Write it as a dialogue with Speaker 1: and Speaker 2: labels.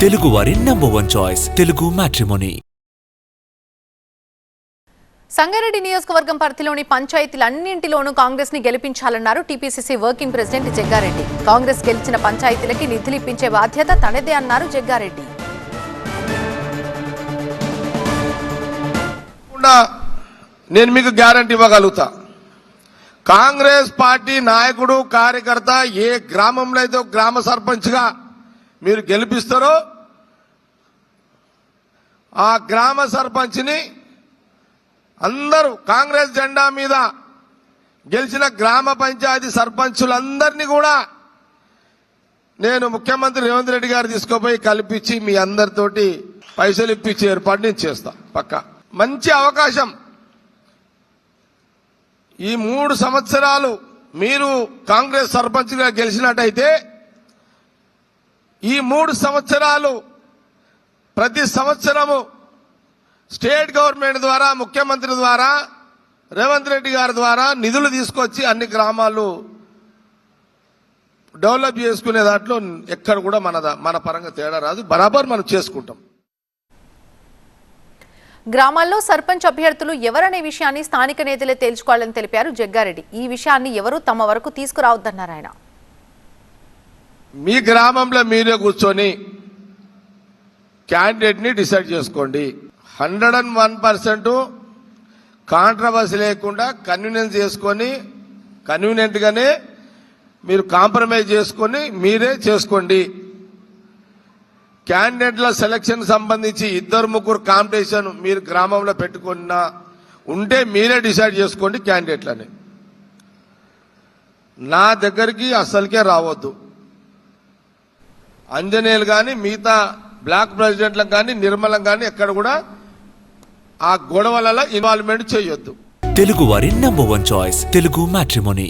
Speaker 1: తెలుగువారి number one choice Telugu matrimony
Speaker 2: Sangareddy నియోజకవర్గం పరిధిలోని పంచాయతీలన్నింటిలోనూ కాంగ్రెస్ని గెలిపించాలన్నారు TPCC working president Jaggareddy. Congress గెలిచిన పంచాయతీలకి నిధులు ఇప్పించే బాధ్యత తనదే అన్నారు జగ్గారెడ్డి.
Speaker 3: నేను మీకు గ్యారంటీ ఇవ్వగలుగుతా. కాంగ్రెస్ పార్టీ నాయకుడు కార్యకర్త ఏ గ్రామంలో అయితే గ్రామ సర్పంచ్గా మీరు గెలిపిస్తారో ఆ గ్రామ సర్పంచ్ని అందరూ కాంగ్రెస్ జెండా మీద గెలిచిన గ్రామ పంచాయతీ సర్పంచులందరినీ కూడా నేను ముఖ్యమంత్రి రేవంత్ రెడ్డి గారు తీసుకుపోయి కల్పించి మీ అందరితోటి పైసలు ఇప్పించి ఏర్పాటు నేను చేస్తా పక్కా. మంచి అవకాశం. ఈ మూడు సంవత్సరాలు మీరు కాంగ్రెస్ సర్పంచ్గా గెలిచినట్టయితే ఈ మూడు సంవత్సరాలు ప్రతి సంవత్సరము స్టేట్ గవర్నమెంట్ ద్వారా ముఖ్యమంత్రి ద్వారా రేవంత్ రెడ్డి గారి ద్వారా నిధులు తీసుకొచ్చి అన్ని గ్రామాలు డెవలప్ చేసుకునే దాంట్లో ఎక్కడ కూడా మన మన పరంగా తేడా రాదు. బరాబర్ మనం చేసుకుంటాం.
Speaker 2: గ్రామాల్లో సర్పంచ్ అభ్యర్థులు ఎవరనే విషయాన్ని స్థానిక నేతలే తేల్చుకోవాలని తెలిపారు జగ్గారెడ్డి. ఈ విషయాన్ని ఎవరూ తమ వరకు తీసుకురావద్దన్నారు ఆయన.
Speaker 3: మీ గ్రామంలో మీరే కూర్చొని క్యాండిడేట్ని డిసైడ్ చేసుకోండి. Hundred and one percent controversy లేకుండా కన్వీనియన్స్ చేసుకొని కన్వీనియంట్గానే మీరు కాంప్రమైజ్ చేసుకొని మీరే చేసుకోండి. క్యాండిడేట్ల సెలక్షన్ సంబంధించి ఇద్దరు ముగ్గురు కాంపిటీషన్ మీరు గ్రామంలో పెట్టుకున్నా ఉంటే మీరే డిసైడ్ చేసుకోండి క్యాండిడేట్లని. నా దగ్గరికి అసలుకే రావద్దు. అంజనేయులు కానీ మిగతా బ్లాక్ ప్రెసిడెంట్లకు కానీ నిర్మలం కానీ ఎక్కడ కూడా ఆ గొడవలలో ఇన్వాల్వ్మెంట్ చేయొద్దు.
Speaker 1: తెలుగువారి number one choice Telugu matrimony.